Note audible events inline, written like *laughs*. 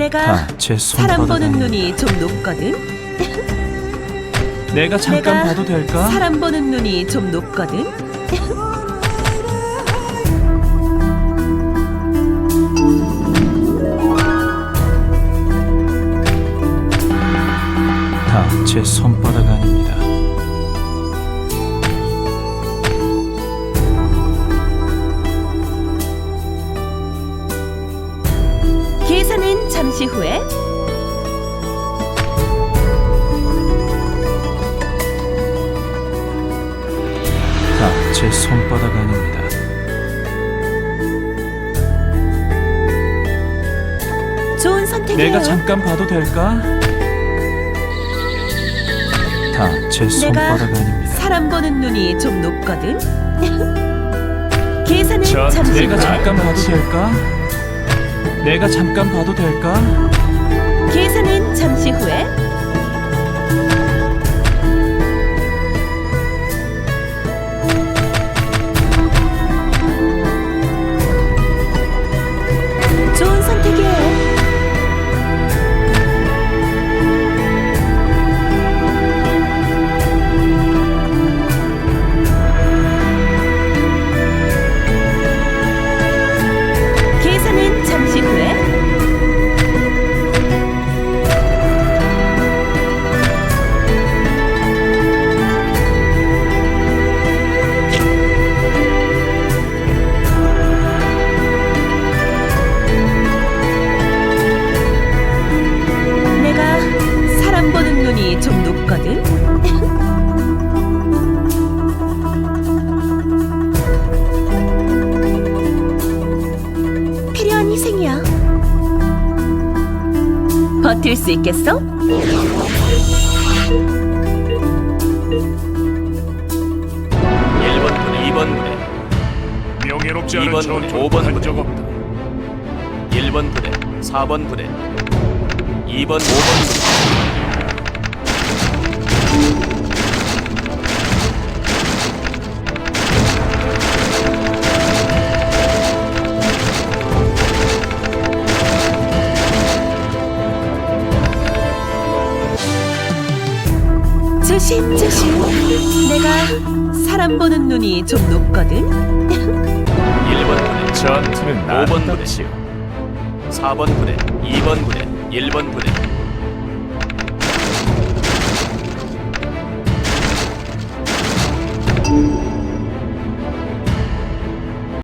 내가 다제 사람 보는 눈이 좀 높거든. 내가 잠깐 내가 봐도 될까? 사람 보는 눈이 좀 높거든. 다제 손바닥 아닙니다. 잠시 후에. 다 제 손바닥 아닙니다. 좋은 선택이에요. 내가 잠깐 봐도 될까? 다 제 내가 손바닥 아닙니다. 사람 보는 눈이 좀 높거든. *laughs* 계산은 저 잠시 내가 후에. 잠깐 봐도 될까? 내가 잠깐 봐도 될까? 계산은 잠시 후에. 높거든. *laughs* 필요한 희생이야. 버틸 수 있겠어? 일번 부대, 2번 부대, 명예롭지 않은 2번 전투 부대, 5번 한적 없다. 1번 부대, 4번 부대, 2번, 5번 부대. 조심 조심. 내가 사람 보는 눈이 좀 높거든. 1번 부대, 전투는 5번 부대, 아름답지요. 4번 부대, 2번 부대, 1번 부대,